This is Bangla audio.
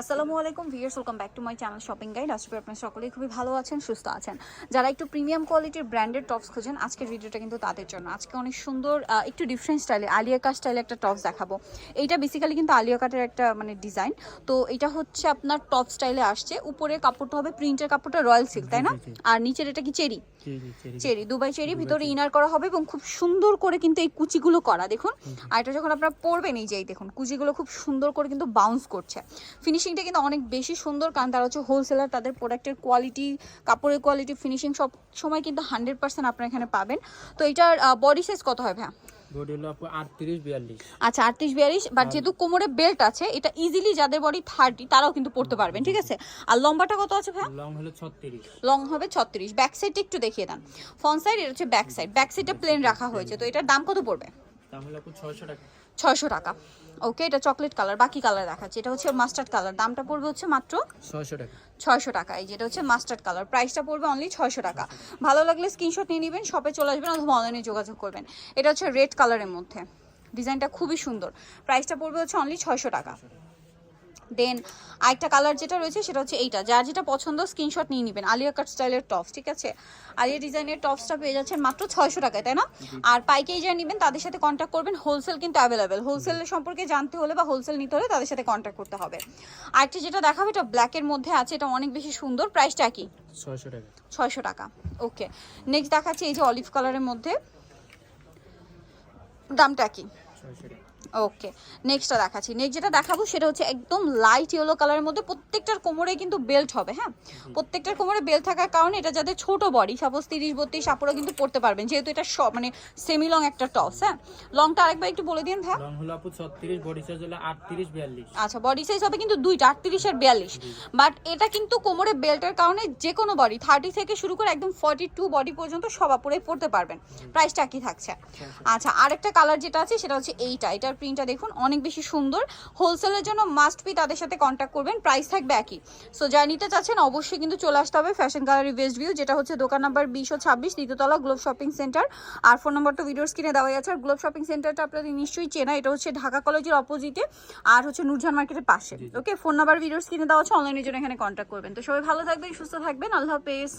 আসসালামু আলাইকুম viewers welcome back to my channel shopping guide. আজকে আপনার সকলেই খুবই ভালো আছেন সুস্থ আছেন। যারা একটু প্রিমিয়াম কোয়ালিটির ব্র্যান্ডেড টপস খোঁজেন আজকের ভিডিওটা কিন্তু তাদের জন্য। আজকে অনেক সুন্দর একটু ডিফারেন্ট স্টাইলে আলিয়া কাট স্টাইলে একটা টপস দেখাবো। এইটা বেসিক্যালি কিন্তু আলিয়া কাটের একটা মানে ডিজাইন তো এটা হচ্ছে আপনার টপ স্টাইলে আসছে। উপরে কাপড়টা হবে প্রিন্টের কাপড়টা রয়্যাল সিল্ক তাই না। আর নিচের এটা কি চেরি চেরি দুবাই চেরি ভিতরে ইনার করা হবে এবং খুব সুন্দর করে কিন্তু এই কুচিগুলো করা দেখুন। আর এটা যখন আপনারা পরবেন এই যে দেখুন কুচিগুলো খুব সুন্দর করে কিন্তু বাউন্স করছে। ফিনিশিংটা কিন্তু অনেক বেশি সুন্দর। কারণ তারা হচ্ছে হোলসেলার তাদের প্রোডাক্টের কোয়ালিটি কাপড়ের কোয়ালিটি ফিনিশিং সব সময় কিন্তু হান্ড্রেড পার্সেন্ট আপনারা এখানে পাবেন। তো এটার বডি সাইজ কত হয় ভাইয়া? আচ্ছা আটত্রিশ বিয়াল্লিশ বাট যেহেতু কোমরে বেল্ট আছে এটা ইজিলি যাদের বডি থার্টি তারাও কিন্তু পড়তে পারবেন ঠিক আছে? আর লম্বাটা কত আছে ভাইয়া? লং হলো ছত্রিশ। লং হবে ছত্রিশ। ব্যাক সাইডটা একটু দেখিয়ে দেন। ফ্রন্ট সাইড এটা হচ্ছে ব্যাক সাইড ব্যাক সাইডটা প্লেন রাখা হয়েছে। তো এটার দাম কত পড়বে? ছয়শো টাকা। ওকে এটা চকলেট কালার বাকি কালার দেখাচ্ছে। এটা হচ্ছে মাস্টার্ড কালার দামটা পড়বে হচ্ছে মাত্র ছয়শো টাকা। ছয়শো টাকা। এই যেটা হচ্ছে মাস্টার্ড কালার প্রাইসটা পড়বে অনলি ছয়শো টাকা। ভালো লাগলে স্ক্রিনশট নিয়ে নেবেন শপে চলে আসবেন অথবা অনলাইনে যোগাযোগ করবেন। এটা হচ্ছে রেড কালারের মধ্যে। ডিজাইনটা খুবই সুন্দর। প্রাইসটা পড়বে হচ্ছে অনলি ছয়শো টাকা। দেন আরেকটা কালার যেটা রয়েছে সেটা হচ্ছে এইটা। যার যেটা পছন্দ স্ক্রিনশট নিয়ে নেবেন। আলিয়া কাট স্টাইলের টপস ঠিক আছে? আলিয়া ডিজাইনের টপসটা পেয়ে যাচ্ছেন মাত্র ছয়শো টাকায় তাই না? আর পাইকারি যারা নেবেন তাদের সাথে কন্ট্যাক্ট করবেন। হোলসেল কিন্তু অ্যাভেলেবেল হোলসেল সম্পর্কে জানতে হলে বা হোলসেল নিতে হলে তাদের সাথে কন্ট্যাক্ট করতে হবে। আরেকটা যেটা দেখাবে এটা ব্ল্যাকের মধ্যে আছে। এটা অনেক বেশি সুন্দর। প্রাইসটা কি? ছয়শো টাকা। ছয়শো টাকা। ওকে। নেক্সট দেখাচ্ছি এই যে অলিভ কালারের মধ্যে। দামটা কি? ছয়শো টাকা। ওকে নেক্সটটা দেখাচ্ছি। নেক্সট যেটা দেখাবো সেটা হচ্ছে একদম লাইট ইয়েলো কালারের মধ্যে প্রত্যেকটার কোমরে কিন্তু বেল্ট হবে হ্যাঁ? প্রত্যেকটার কোমরে বেল্ট থাকার কারণে এটা যাদের ছোট বডি সাপোজ তিরিশ বত্রিশ আপুরা কিন্তু পড়তে পারবেন। যেহেতু এটা সব মানে সেমি লং একটা টপস হ্যাঁ? লংটা আরেকবার একটু বলে দিন ভাই লং হলো আপু ছত্রিশ বডি সাইজ হলো আটত্রিশ বিয়াল্লিশ। আচ্ছা বডি সাইজ হবে কিন্তু দুইটা আটত্রিশ আর বিয়াল্লিশ। বাট এটা কিন্তু কোমরে বেল্টের কারণে যে কোনো বডি থার্টি থেকে শুরু করে একদম ফর্টি টু বডি পর্যন্ত সব আপুরাই পড়তে পারবেন। প্রাইসটা কি থাকছে। আচ্ছা আরেকটা কালার যেটা আছে সেটা হচ্ছে এইটা। এটার প্রিন্টটা দেখুন অনেক বেশি সুন্দর। হোলসেলের জন্য মাস্ট বি তাদের সাথে কন্ট্যাক্ট করবেন প্রাইস থাকবে একই। সো যারা নিতে চাচ্ছেন অবশ্যই কিন্তু চলে আসতে হবে ফ্যাশন গ্যালারি ওয়েস্ট ভিউ যেটা হচ্ছে দোকান নাম্বার বিশো ছাব্বিশ দ্বিতীয়তলা গ্লোব শপিং সেন্টার আর ফোন নম্বর তো ভিডিওর স্ক্রিনে দেওয়া আছে। আর গ্লোব শপিং সেন্টারটা আপনাদের নিশ্চয়ই চেনা এটা হচ্ছে ঢাকা কলেজের অপোজিটে আর হচ্ছে নুরজান মার্কেটের পাশে। ওকে ফোন নাম্বার ভিডিওর স্ক্রিনে দেওয়া আছে অনলাইনের জন্য এখানে কন্ট্যাক্ট করবেন। তো সবাই ভালো থাকবেন সুস্থ থাকবেন আল্লাহ হাফেজ।